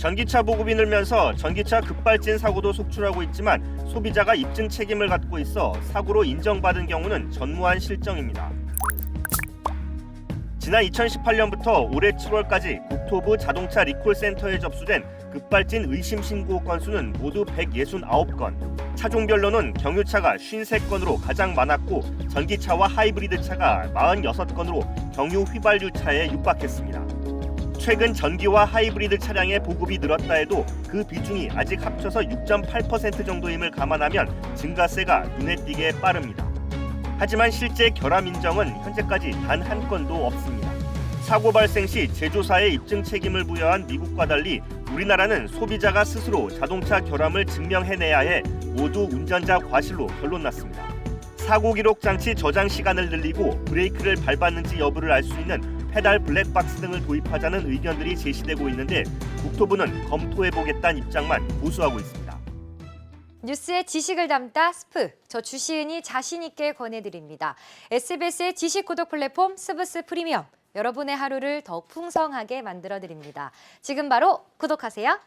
전기차 보급이 늘면서 전기차 급발진 사고도 속출하고 있지만 소비자가 입증 책임을 갖고 있어 사고로 인정받은 경우는 전무한 실정입니다. 지난 2018년부터 올해 7월까지 국토부 자동차 리콜 센터에 접수된 급발진 의심 신고 건수는 모두 169건. 차종별로는 경유차가 53건으로 가장 많았고 전기차와 하이브리드 차가 46건으로 경유 휘발유 차에 육박했습니다. 최근 전기와 하이브리드 차량의 보급이 늘었다 해도 그 비중이 아직 합쳐서 6.8% 정도임을 감안하면 증가세가 눈에 띄게 빠릅니다. 하지만 실제 결함 인정은 현재까지 단 한 건도 없습니다. 사고 발생 시 제조사에 입증 책임을 부여한 미국과 달리 우리나라는 소비자가 스스로 자동차 결함을 증명해내야 해 모두 운전자 과실로 결론났습니다. 사고 기록 장치 저장 시간을 늘리고 브레이크를 밟았는지 여부를 알 수 있는 페달 블랙박스 등을 도입하자는 의견들이 제시되고 있는데 국토부는 검토해 보겠다는 입장만 고수하고 있습니다. 뉴스의 지식을 담다 스프. 저 주시은이 자신 있게 권해드립니다. SBS의 지식 구독 플랫폼 스브스 프리미엄. 여러분의 하루를 더욱 풍성하게 만들어드립니다. 지금 바로 구독하세요.